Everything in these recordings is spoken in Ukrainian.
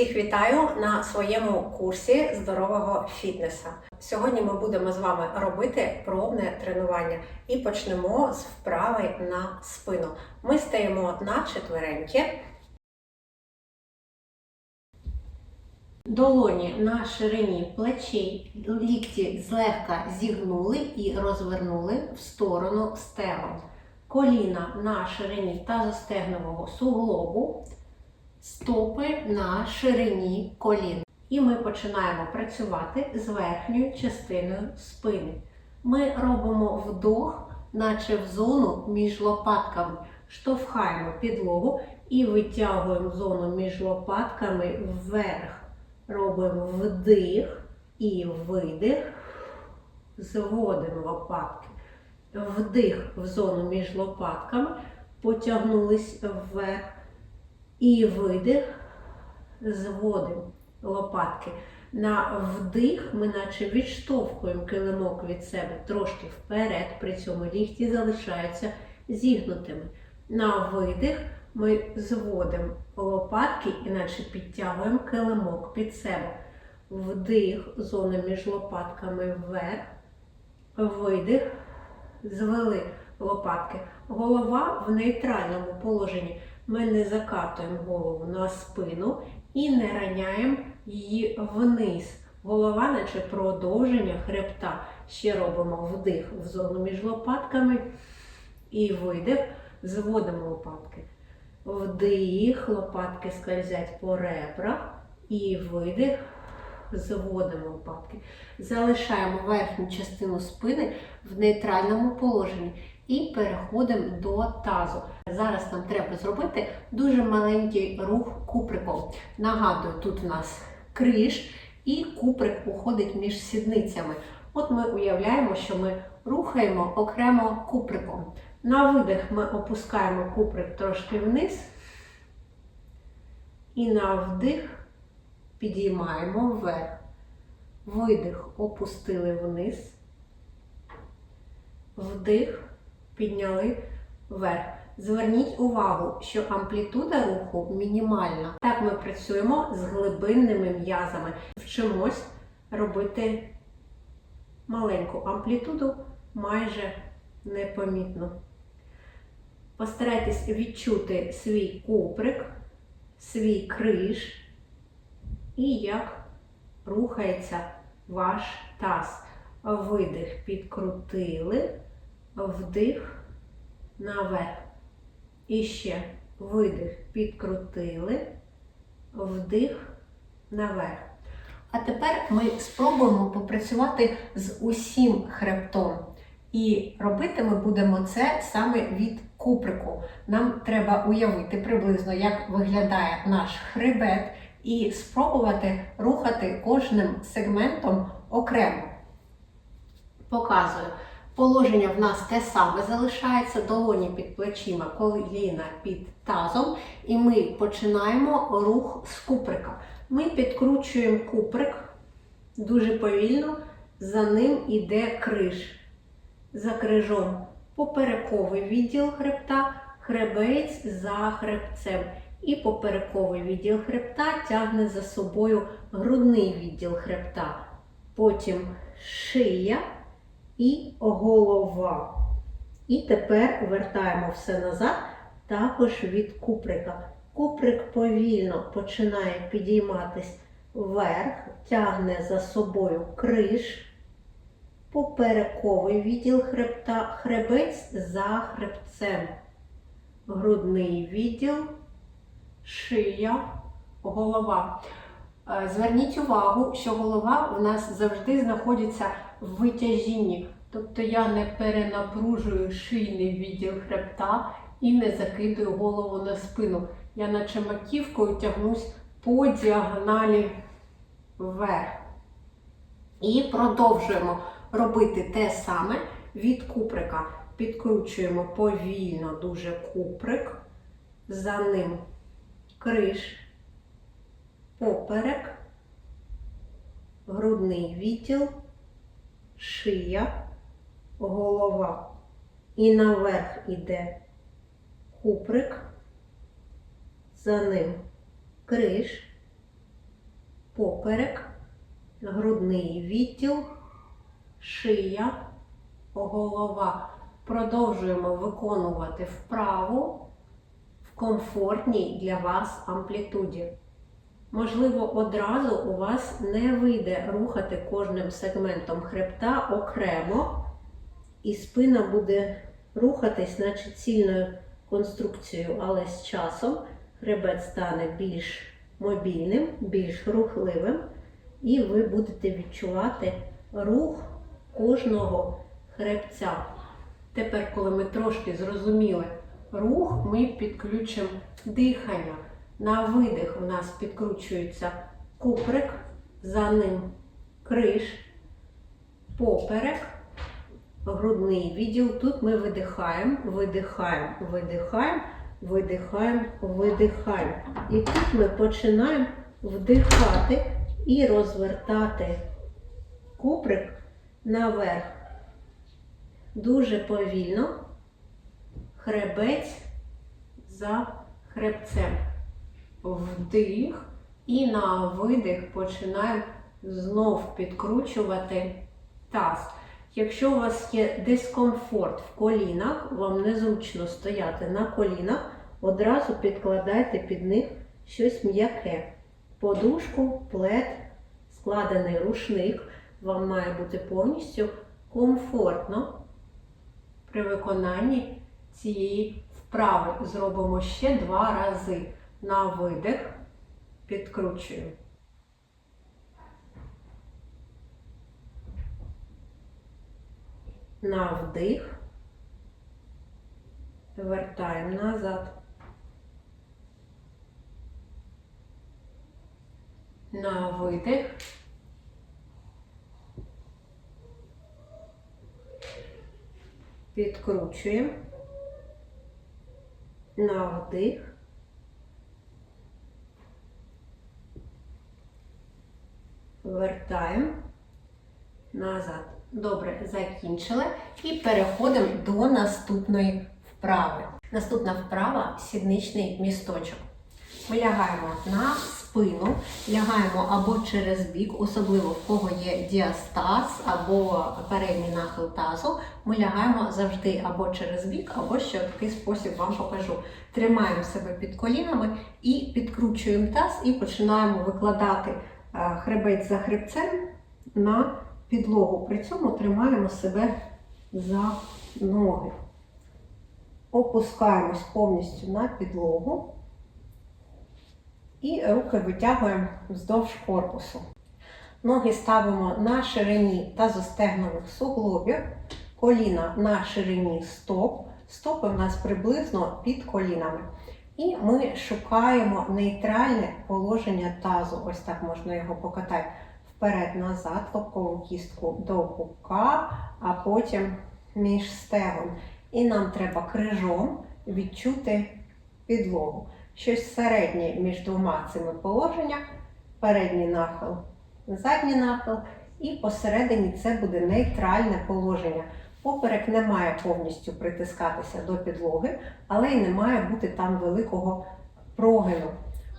Всіх вітаю на своєму курсі здорового фітнесу. Сьогодні ми будемо з вами робити пробне тренування і почнемо з вправи на спину. Ми стаємо на четвереньки. Долоні на ширині плечей, лікті злегка зігнули і розвернули в сторону стегон. Коліна на ширині тазостегнового суглобу, стопи на ширині колін. І ми починаємо працювати з верхньою частиною спини. Ми робимо вдох, наче в зону між лопатками. Штовхаємо підлогу і витягуємо зону між лопатками вверх. Робимо вдих і видих, зводимо лопатки. Вдих в зону між лопатками, потягнулись вверх. І видих, зводимо лопатки. На вдих ми наче відштовхуємо килимок від себе трошки вперед, при цьому лікті залишаються зігнутими. На видих ми зводимо лопатки, іначе підтягуємо килимок під себе. Вдих, зона між лопатками вверх, видих, звели лопатки. Голова в нейтральному положенні. Ми не закатуємо голову на спину і не раняємо її вниз. Голова, наче продовження хребта. Ще робимо вдих в зону між лопатками і видих, зводимо лопатки. Вдих, лопатки скользять по ребрах і видих, зводимо лопатки. Залишаємо верхню частину спини в нейтральному положенні і переходимо до тазу. Зараз нам треба зробити дуже маленький рух куприком. Нагадую, тут у нас криш і куприк уходить між сідницями. От ми уявляємо, що ми рухаємо окремо куприком. На видих ми опускаємо куприк трошки вниз. І на вдих підіймаємо вверх. Видих опустили вниз. Вдих підняли вверх. Зверніть увагу, що амплітуда руху мінімальна. Так ми працюємо з глибинними м'язами. Вчимось робити маленьку амплітуду майже непомітно. Постарайтесь відчути свій куприк, свій криш і як рухається ваш таз. Видих підкрутили, вдих наверх. І ще видих підкрутили, вдих наверх. А тепер ми спробуємо попрацювати з усім хребтом. І робити ми будемо це саме від куприку. Нам треба уявити приблизно, як виглядає наш хребет, і спробувати рухати кожним сегментом окремо. Показую. Положення в нас те саме залишається, долоні під плечима, коліна під тазом. І ми починаємо рух з куприка. Ми підкручуємо куприк дуже повільно, за ним іде криш. За крижом поперековий відділ хребта, хребець за хребцем. І поперековий відділ хребта тягне за собою грудний відділ хребта. Потім шия і голова. І тепер вертаємо все назад, також від куприка. Куприк повільно починає підійматись вверх, тягне за собою криш, поперековий відділ хребта, хребець за хребцем, грудний відділ, шия, голова. Е, Зверніть увагу, що голова у нас завжди знаходиться витяжінні. Тобто я не перенапружую шийний відділ хребта і не закидую голову на спину. Я наче маківкою тягнусь по діагоналі вверх. І продовжуємо робити те саме від куприка. Підкручуємо повільно дуже куприк, за ним криш, поперек, грудний відділ, шия, голова. І наверх іде куприк, за ним криш, поперек, грудний відділ, шия, голова. Продовжуємо виконувати вправу в комфортній для вас амплітуді. Можливо, одразу у вас не вийде рухати кожним сегментом хребта окремо, і спина буде рухатись, наче цільною конструкцією, але з часом хребет стане більш мобільним, більш рухливим, і ви будете відчувати рух кожного хребця. Тепер, коли ми трошки зрозуміли рух, ми підключимо дихання. На видих у нас підкручується куприк, за ним криш, поперек, грудний відділ. Тут ми видихаємо, видихаємо, видихаємо, видихаємо, видихаємо. І тут ми починаємо вдихати і розвертати куприк наверх. Дуже повільно, хребець за хребцем. Вдих і на видих починаємо знов підкручувати таз. Якщо у вас є дискомфорт в колінах, вам незручно стояти на колінах, одразу підкладайте під них щось м'яке. Подушку, плед, складений рушник. Вам має бути повністю комфортно при виконанні цієї вправи. Зробимо ще два рази. На видих підкручуємо. На вдих. Вертаємо назад. На видих. Підкручуємо. На вдих. Вертаємо назад. Добре, закінчили. І переходимо до наступної вправи. Наступна вправа сідничний місточок. Ми лягаємо на спину, лягаємо або через бік, особливо в кого є діастаз або передній нахил тазу. Ми лягаємо завжди або через бік, або ще в такий спосіб вам покажу. Тримаємо себе під колінами і підкручуємо таз, і починаємо викладати е, хребець за хребцем на підлогу. При цьому тримаємо себе за ноги. Опускаємось повністю на підлогу. І руки витягуємо вздовж корпусу. Ноги ставимо на ширині тазостегнових суглобів, коліна на ширині стоп. Стопи в нас приблизно під колінами. І ми шукаємо нейтральне положення тазу. Ось так можна його покатати вперед-назад, лобкову кістку до пупка, а потім між стегон. І нам треба крижом відчути підлогу. Щось середнє між двома цими положеннями. Передній нахил, задній нахил. І посередині це буде нейтральне положення. Поперек не має повністю притискатися до підлоги, але й не має бути там великого прогину.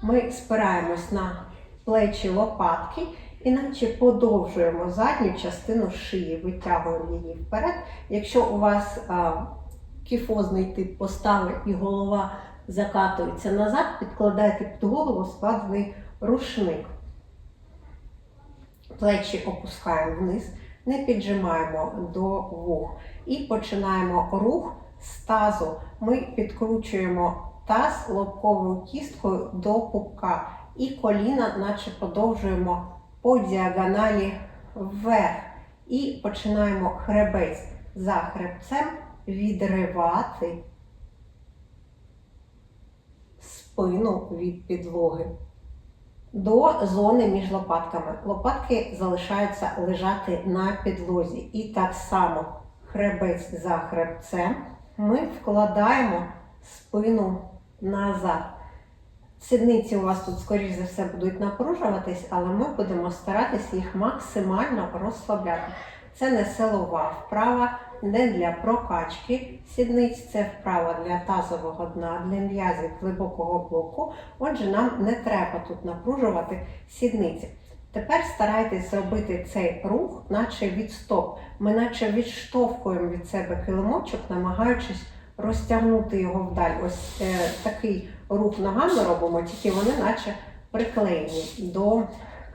Ми спираємось на плечі лопатки, іначе подовжуємо задню частину шиї, витягуємо її вперед. Якщо у вас а, кіфозний тип постави і голова закатується назад, підкладайте під голову складений рушник. Плечі опускаємо вниз, не піджимаємо до вух. І починаємо рух з тазу. Ми підкручуємо таз лобковою кісткою до пупка. І коліна, наче подовжуємо по діагоналі вверх. І починаємо хребець за хребцем відривати спину від підлоги до зони між лопатками. Лопатки залишаються лежати на підлозі. І так само хребець за хребцем ми вкладаємо спину назад. Сідниці у вас тут, скоріш за все, будуть напружуватись, але ми будемо старатися їх максимально розслабляти. Це не силова вправа, не для прокачки сідниць, це вправа для тазового дна, для м'язів глибокого блоку. Отже, нам не треба тут напружувати сідниці. Тепер старайтесь зробити цей рух, наче від стоп. Ми наче відштовхуємо від себе килимочок, намагаючись розтягнути його вдаль. Ось е, такий рух ногами робимо, тільки вони наче приклеєні до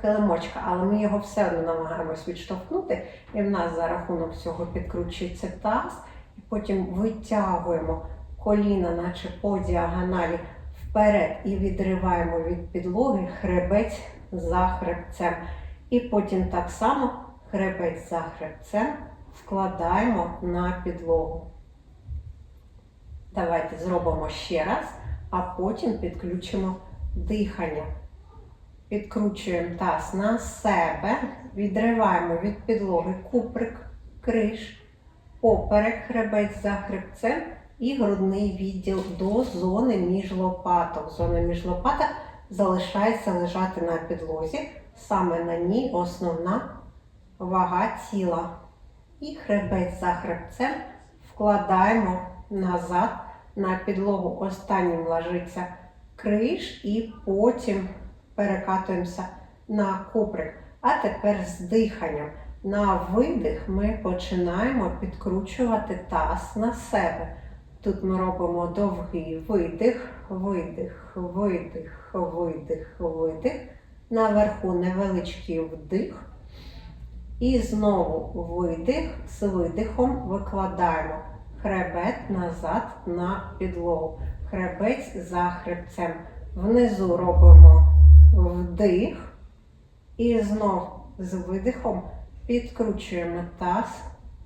килимочка, але ми його все одно намагаємось відштовхнути. І в нас за рахунок цього підкручується таз, і потім витягуємо коліна, наче по діагоналі вперед і відриваємо від підлоги хребець за хребцем. І потім так само хребець за хребцем вкладаємо на підлогу. Давайте зробимо ще раз, а потім підключимо дихання. Підкручуємо таз на себе, відриваємо від підлоги куприк, криш, поперек, хребець за хребцем і грудний відділ до зони між лопаток. Зона між лопаток залишається лежати на підлозі, саме на ній основна вага тіла. І хребець за хребцем вкладаємо назад на підлогу. Останнім ложиться криш і потім перекатуємося на куприк. А тепер з диханням. На видих ми починаємо підкручувати таз на себе. Тут ми робимо довгий видих, видих, видих, видих, видих. Наверху невеличкий вдих. І знову видих з видихом викладаємо хребет назад на підлогу. Хребець за хребцем. Внизу робимо вдих. І знов з видихом підкручуємо таз,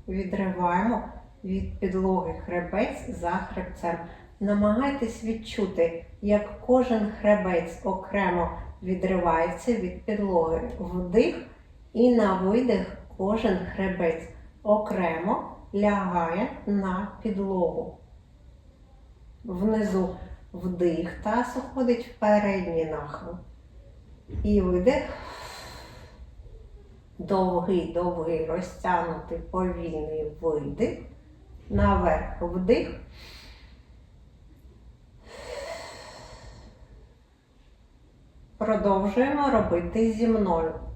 відриваємо від підлоги хребець за хребцем. Намагайтесь відчути, як кожен хребець окремо відривається від підлоги. Вдих і на видих кожен хребець окремо лягає на підлогу. Внизу вдих, таз уходить в передній нахил. І видих. Довгий, довгий, розтягнутий повільний видих. Наверх вдих. Продовжуємо робити зі мною.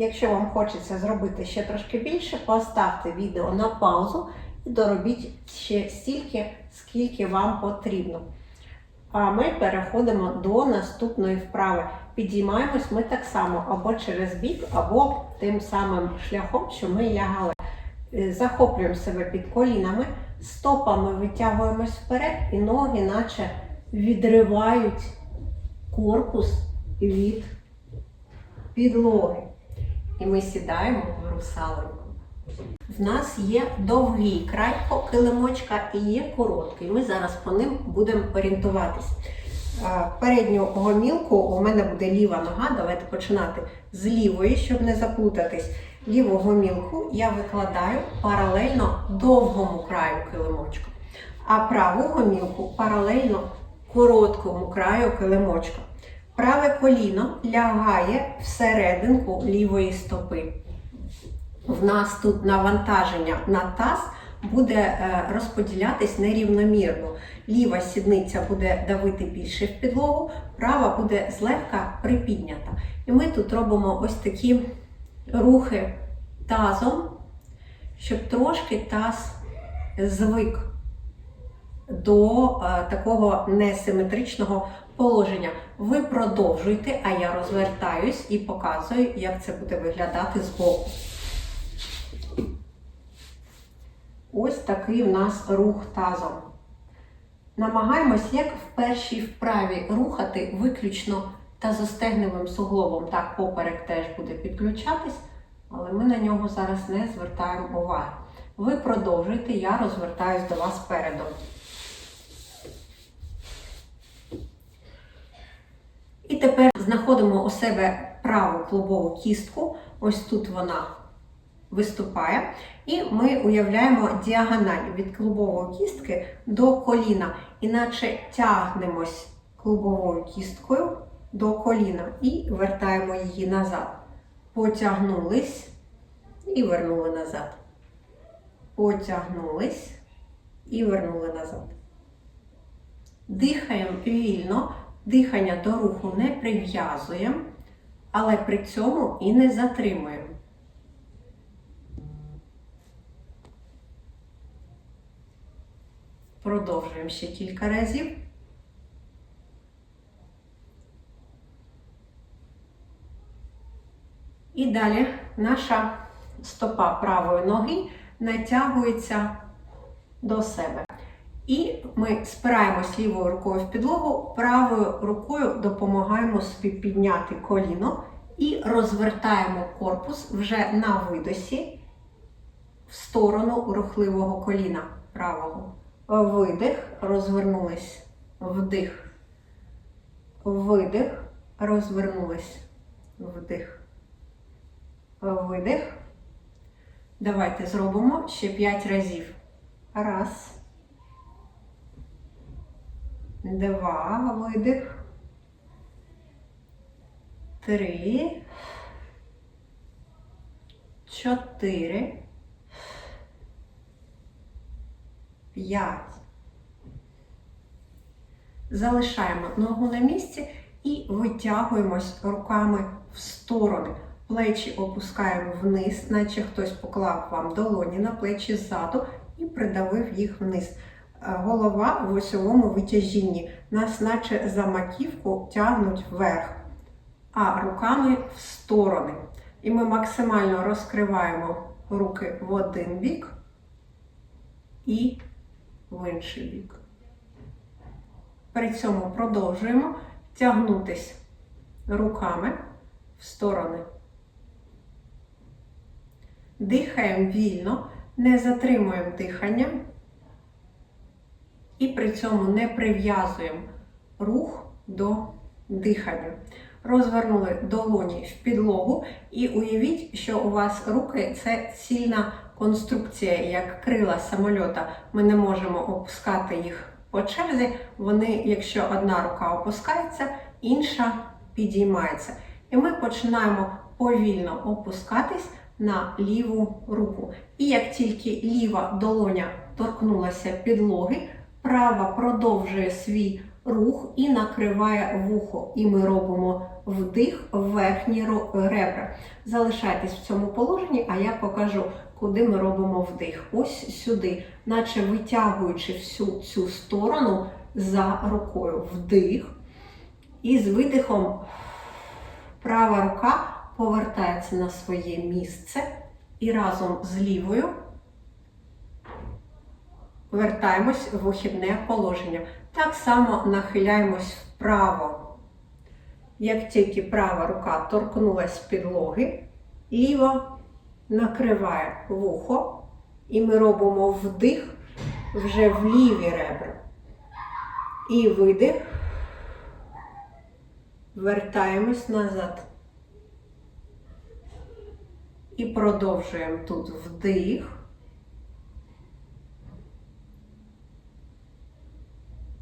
Якщо вам хочеться зробити ще трошки більше, поставте відео на паузу і доробіть ще стільки, скільки вам потрібно. А ми переходимо до наступної вправи. Підіймаємось ми так само або через бік, або тим самим шляхом, що ми лягали. Е, Захоплюємо себе під колінами, стопами витягуємось вперед, і ноги, наче відривають корпус від підлоги. І ми сідаємо в русалоньку. В нас є довгий край килимочка і є короткий. Ми зараз по ним будемо орієнтуватись. Передню гомілку у мене буде ліва нога. Давайте починати з лівої, щоб не заплутатись. Ліву гомілку я викладаю паралельно довгому краю килимочка, а праву гомілку паралельно короткому краю килимочка. Праве коліно лягає всерединку лівої стопи. В нас тут навантаження на таз буде е, розподілятись нерівномірно. Ліва сідниця буде давити більше в підлогу, права буде злегка припіднята. І ми тут робимо ось такі рухи тазом, щоб трошки таз звик до е, такого несиметричного положення. Ви продовжуйте, а я розвертаюсь і показую, як це буде виглядати збоку. Ось такий в нас рух тазом. Намагаємось, як в першій вправі, рухати виключно тазостегневим суглобом. Так, поперек теж буде підключатись, але ми на нього зараз не звертаємо уваги. Ви продовжуєте, я розвертаюсь до вас передом. І тепер знаходимо у себе праву клубову кістку. Ось тут вона виступає. І ми уявляємо діагональ від клубової кістки до коліна, іначе тягнемось клубовою кісткою до коліна і вертаємо її назад. Потягнулись і вернули назад. Потягнулись і вернули назад. Дихаємо вільно, дихання до руху не прив'язуємо, але при цьому і не затримуємо. Продовжуємо ще кілька разів. І далі наша стопа правої ноги натягується до себе. І ми спираємось лівою рукою в підлогу, правою рукою допомагаємо собі підняти коліно і розвертаємо корпус вже на видосі в сторону рухливого коліна правого. Видих, розвернулись, вдих, видих, розвернулись, вдих, видих. Давайте зробимо ще 5 разів. Раз. Два. Видих. Три. Чотири. П'ять. Залишаємо ногу на місці і витягуємось руками в сторони. Плечі опускаємо вниз, наче хтось поклав вам долоні на плечі ззаду і придавив їх вниз. Е, Голова в осьовому витяжінні. Нас, наче за маківку, тягнуть вверх, а руками в сторони. І ми максимально розкриваємо руки в один бік і в інший бік. При цьому продовжуємо тягнутись руками в сторони. Дихаємо вільно, не затримуємо дихання і при цьому не прив'язуємо рух до дихання. Розвернули долоні в підлогу і уявіть, що у вас руки це цільна конструкція, як крила самольота. Ми не можемо опускати їх по черзі. Вони, якщо одна рука опускається, інша підіймається. І ми починаємо повільно опускатись на ліву руку. І як тільки ліва долоня торкнулася підлоги, права продовжує свій рух і накриває вухо. І ми робимо вдих в верхні ребра. Залишайтесь в цьому положенні, а я покажу, куди ми робимо вдих. Ось сюди, наче витягуючи всю цю сторону за рукою. Вдих. І з видихом права рука повертається на своє місце і разом з лівою вертаємось в вихідне положення. Так само нахиляємось вправо. Як тільки права рука торкнулась підлоги, ліва накриває вухо, і ми робимо вдих вже в ліві ребра. І видих. Вертаємось назад. І продовжуємо тут вдих.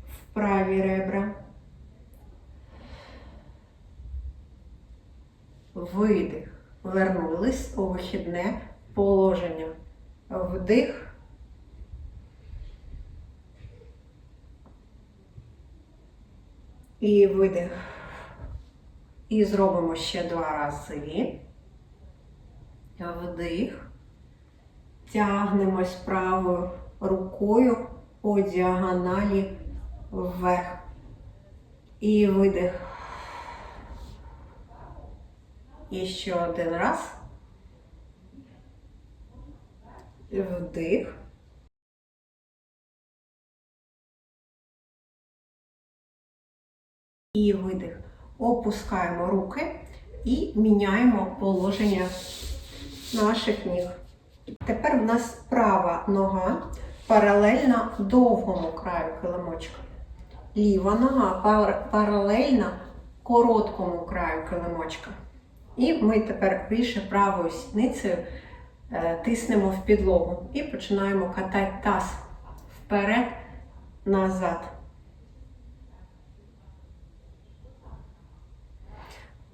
В праві ребра. Видих. Вернулись у вихідне положення. Вдих. І видих. І зробимо ще два рази. Вдих. Тягнемось правою рукою по діагоналі вверх. І видих. І ще один раз. Вдих. І видих. Опускаємо руки і міняємо положення наших ніг. Тепер в нас права нога паралельна довгому краю килимочка. Ліва нога пар- паралельна короткому краю килимочка. І ми тепер більше правою сідницею е, тиснемо в підлогу і починаємо катати таз вперед, назад.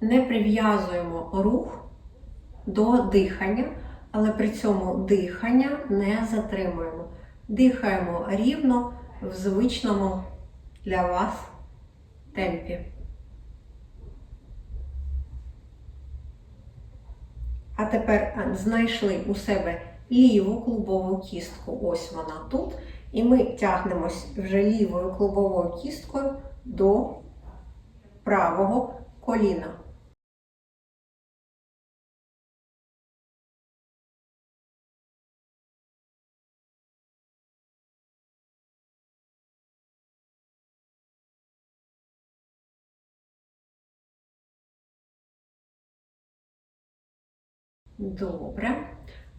Не прив'язуємо рух до дихання, але при цьому дихання не затримуємо. Дихаємо рівно в звичному для вас темпі. А тепер знайшли у себе ліву клубову кістку, ось вона тут. І ми тягнемось вже лівою клубовою кісткою до правого коліна. Добре.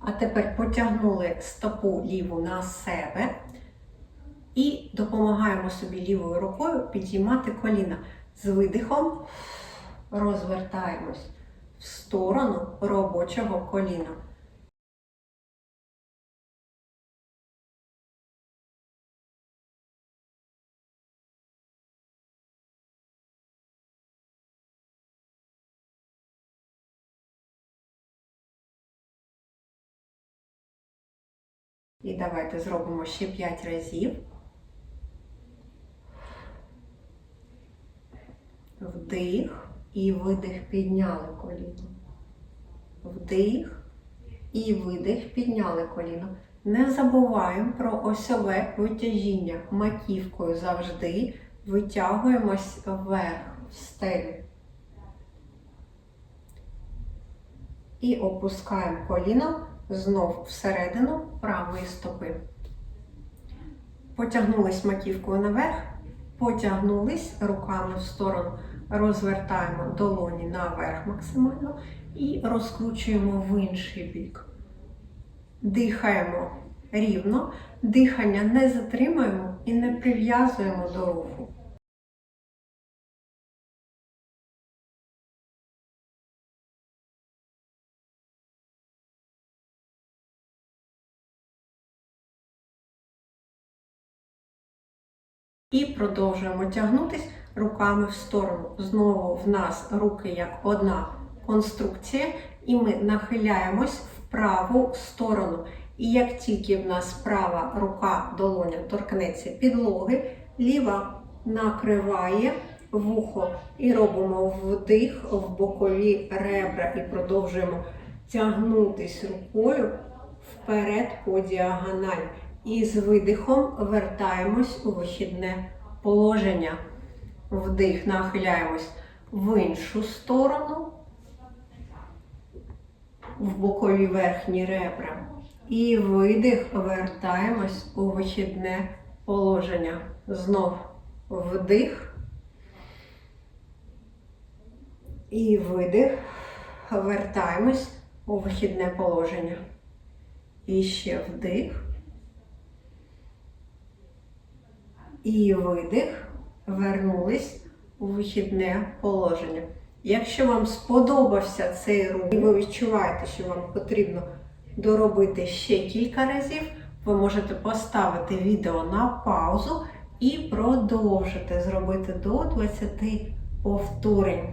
А тепер потягнули стопу ліву на себе і допомагаємо собі лівою рукою підіймати коліна. З видихом розвертаємось в сторону робочого коліна. І давайте зробимо ще 5 разів. Вдих і видих підняли коліно. Вдих і видих підняли коліно. Не забуваємо про осьове витяжіння. Маківкою завжди витягуємось вверх в стелю. І опускаємо коліно знов всередину правої стопи. Потягнулись маківкою наверх, потягнулись руками в сторону, розвертаємо долоні наверх максимально і розкручуємо в інший бік. Дихаємо рівно, дихання не затримуємо і не прив'язуємо до руху. І продовжуємо тягнутись руками в сторону. Знову в нас руки як одна конструкція, і ми нахиляємось в праву сторону. І як тільки в нас права рука долоня торкнеться підлоги, ліва накриває вухо і робимо вдих в бокові ребра і продовжуємо тягнутись рукою вперед по діагоналі. І з видихом вертаємось у вихідне положення. Вдих, нахиляємось в іншу сторону, в бокові верхні ребра. І видих, вертаємось у вихідне положення. Знов вдих. І видих. Вертаємось у вихідне положення. І ще вдих. І видих, вернулись у вихідне положення. Якщо вам сподобався цей рух, і ви відчуваєте, що вам потрібно доробити ще кілька разів, ви можете поставити відео на паузу і продовжити зробити до 20 повторень.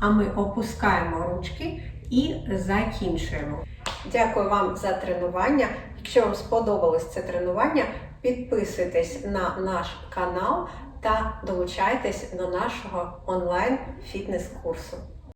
А ми опускаємо ручки і закінчуємо. Дякую вам за тренування. Якщо вам сподобалось це тренування, підписуйтесь на наш канал та долучайтесь до нашого онлайн фітнес курсу.